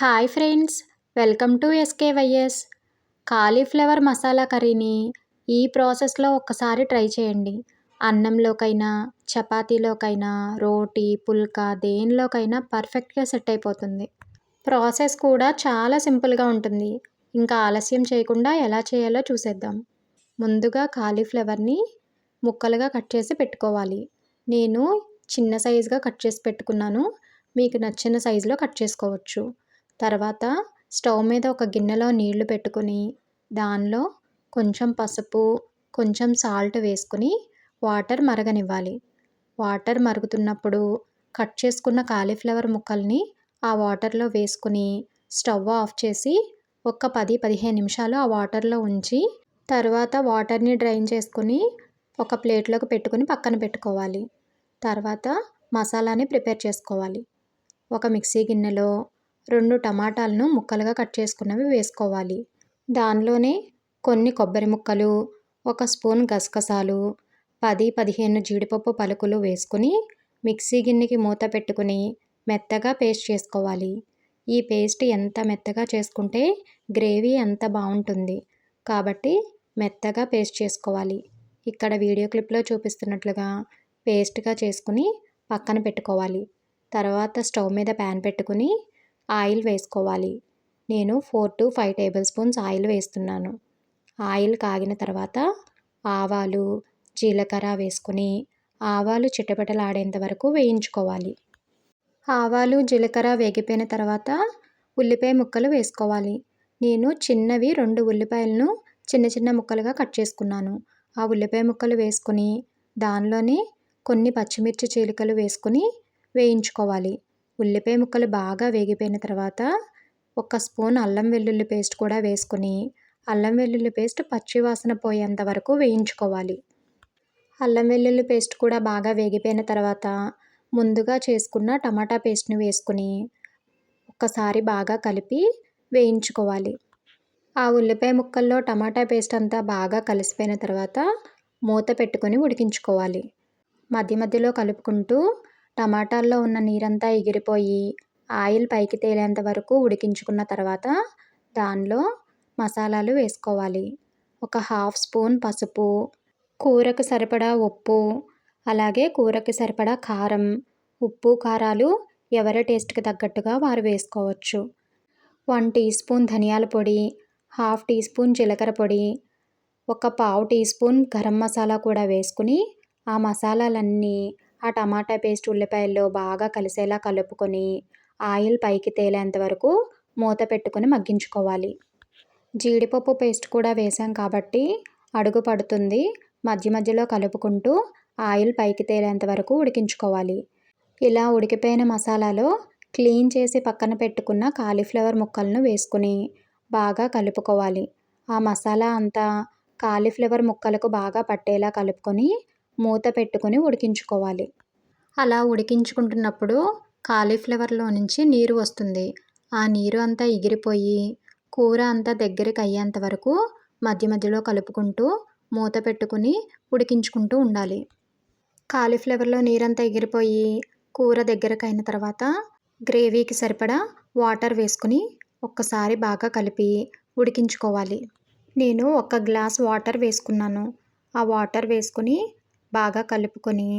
Hi friends welcome to SKYS. Cauliflower masala కర్రీని ఈ ప్రాసెస్లో ఒక్కసారి ట్రై చేయండి. అన్నంలోకైనా చపాతీలోకైనా రోటీ పుల్కా దేనిలోకైనా పర్ఫెక్ట్గా సెట్ అయిపోతుంది. ప్రాసెస్ కూడా చాలా సింపుల్గా ఉంటుంది. ఇంకా ఆలస్యం చేయకుండా ఎలా చేయాలో చూసేద్దాం. ముందుగా కాలీఫ్లవర్ని ముక్కలుగా కట్ చేసి పెట్టుకోవాలి. నేను చిన్న సైజుగా కట్ చేసి పెట్టుకున్నాను. మీకు నచ్చిన సైజులో కట్ చేసుకోవచ్చు. తర్వాత స్టవ్ మీద ఒక గిన్నెలో నీళ్ళు పెట్టుకుని దానిలో కొంచెం పసుపు కొంచెం సాల్ట్ వేసుకుని వాటర్ మరగనివ్వాలి. వాటర్ మరుగుతున్నప్పుడు కట్ చేసుకున్న కాలీఫ్లవర్ ముక్కల్ని ఆ వాటర్లో వేసుకుని స్టవ్ ఆఫ్ చేసి ఒక పది పదిహేను నిమిషాలు ఆ వాటర్లో ఉంచి తర్వాత వాటర్ని డ్రైన్ చేసుకుని ఒక ప్లేట్లోకి పెట్టుకుని పక్కన పెట్టుకోవాలి. తర్వాత మసాలాని ప్రిపేర్ చేసుకోవాలి. ఒక మిక్సీ గిన్నెలో రెండు టమాటాలను ముక్కలుగా కట్ చేసుకున్నవి వేసుకోవాలి. దానిలోనే కొన్ని కొబ్బరి ముక్కలు ఒక స్పూన్ గసగసాలు పది పదిహేను జీడిపప్పు పలుకులు వేసుకుని మిక్సీ గిన్నెకి మూత పెట్టుకుని మెత్తగా పేస్ట్ చేసుకోవాలి. ఈ పేస్ట్ ఎంత మెత్తగా చేసుకుంటే గ్రేవీ ఎంత బాగుంటుంది. కాబట్టి మెత్తగా పేస్ట్ చేసుకోవాలి. ఇక్కడ వీడియో క్లిప్లో చూపిస్తున్నట్లుగా పేస్ట్గా చేసుకుని పక్కన పెట్టుకోవాలి. తర్వాత స్టవ్ మీద ప్యాన్ పెట్టుకుని ఆయిల్ వేసుకోవాలి. నేను four to five tablespoons oil వేస్తున్నాను. ఆయిల్ కాగిన తర్వాత ఆవాలు జీలకర్ర వేసుకుని ఆవాలు చిటపటలాడేంత వరకు వేయించుకోవాలి. ఆవాలు జీలకర్ర వేగిపోయిన తర్వాత ఉల్లిపాయ ముక్కలు వేసుకోవాలి. నేను చిన్నవి రెండు ఉల్లిపాయలను చిన్న చిన్న ముక్కలుగా కట్ చేసుకున్నాను. ఆ ఉల్లిపాయ ముక్కలు వేసుకుని దానిలోనే కొన్ని పచ్చిమిర్చి చీలికలు వేసుకుని వేయించుకోవాలి. ఉల్లిపాయ ముక్కలు బాగా వేగిపోయిన తర్వాత ఒక స్పూన్ అల్లం వెల్లుల్లి పేస్ట్ కూడా వేసుకుని అల్లం వెల్లుల్లి పేస్ట్ పచ్చి వాసన పోయేంత వరకు వేయించుకోవాలి. అల్లం వెల్లుల్లి పేస్ట్ కూడా బాగా వేగిపోయిన తర్వాత ముందుగా చేసుకున్న టమాటా పేస్ట్ని వేసుకుని ఒక్కసారి బాగా కలిపి వేయించుకోవాలి. ఆ ఉల్లిపాయ ముక్కల్లో టమాటా పేస్ట్ అంతా బాగా కలిసిపోయిన తర్వాత మూత పెట్టుకొని ఉడికించుకోవాలి. మధ్య మధ్యలో కలుపుకుంటూ టమాటాల్లో ఉన్న నీరంతా ఎగిరిపోయి ఆయిల్ పైకి తేలేంత వరకు ఉడికించుకున్న తర్వాత దానిలో మసాలాలు వేసుకోవాలి. ఒక హాఫ్ స్పూన్ పసుపు కూరకు సరిపడా ఉప్పు అలాగే కూరకి సరిపడా కారం ఉప్పు కారాలు ఎవరి టేస్ట్కి తగ్గట్టుగా వారు వేసుకోవచ్చు. వన్ టీ స్పూన్ ధనియాల పొడి హాఫ్ టీ స్పూన్ జీలకర్ర పొడి ఒక పావు టీ స్పూన్ గరం మసాలా కూడా వేసుకుని ఆ మసాలాలన్నీ ఆ టమాటా పేస్ట్ ఉల్లిపాయల్లో బాగా కలిసేలా కలుపుకొని ఆయిల్ పైకి తేలేంత వరకు మూత పెట్టుకొని మగ్గించుకోవాలి. జీడిపప్పు పేస్ట్ కూడా వేసాం కాబట్టి అడుగు పడుతుంది. మధ్య మధ్యలో కలుపుకుంటూ ఆయిల్ పైకి తేలేంత వరకు ఉడికించుకోవాలి. ఇలా ఉడికిపోయిన మసాలాలో క్లీన్ చేసి పక్కన పెట్టుకున్న కాలీఫ్లవర్ ముక్కలను వేసుకుని బాగా కలుపుకోవాలి. ఆ మసాలా అంతా కాలీఫ్లవర్ ముక్కలకు బాగా పట్టేలా కలుపుకొని మూత పెట్టుకొని ఉడికించుకోవాలి. అలా ఉడికించుకుంటున్నప్పుడు కాలీఫ్లవర్లో నుంచి నీరు వస్తుంది. ఆ నీరు అంతా ఎగిరిపోయి కూర అంతా దగ్గరికి అయ్యేంత వరకు మధ్య మధ్యలో కలుపుకుంటూ మూత పెట్టుకుని ఉడికించుకుంటూ ఉండాలి. కాలీఫ్లవర్లో నీరంతా ఎగిరిపోయి కూర దగ్గరకు అయిన తర్వాత గ్రేవీకి సరిపడా వాటర్ వేసుకుని ఒక్కసారి బాగా కలిపి ఉడికించుకోవాలి. నేను ఒక గ్లాస్ వాటర్ వేసుకున్నాను. ఆ వాటర్ వేసుకుని బాగా కలుపుకొని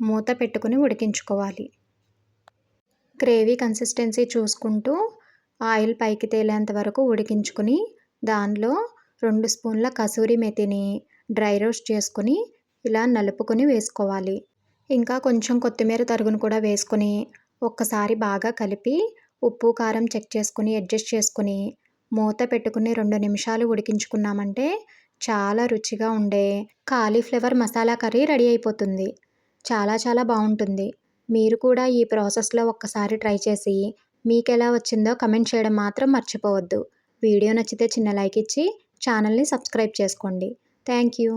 మూత పెట్టుకుని ఉడికించుకోవాలి. గ్రేవీ కన్సిస్టెన్సీ చూసుకుంటూ ఆయిల్ పైకి తేలేంత వరకు ఉడికించుకుని దానిలో రెండు స్పూన్ల కసూరి మెతిని డ్రై రోస్ట్ చేసుకుని ఇలా నలుపుకొని వేసుకోవాలి. ఇంకా కొంచెం కొత్తిమీర తరుగును కూడా వేసుకొని ఒక్కసారి బాగా కలిపి ఉప్పు కారం చెక్ చేసుకుని అడ్జస్ట్ చేసుకుని మూత పెట్టుకుని రెండు నిమిషాలు ఉడికించుకున్నామంటే చాలా రుచిగా ఉండే కాలీఫ్లవర్ మసాలా కర్రీ రెడీ అయిపోతుంది. చాలా చాలా బాగుంటుంది. మీరు కూడా ఈ ప్రాసెస్లో ఒక్కసారి ట్రై చేసి మీకు ఎలా వచ్చిందో కమెంట్ చేయడం మాత్రం మర్చిపోవద్దు. వీడియో నచ్చితే చిన్న లైక్ ఇచ్చి ఛానల్ని సబ్స్క్రైబ్ చేసుకోండి. Thank you.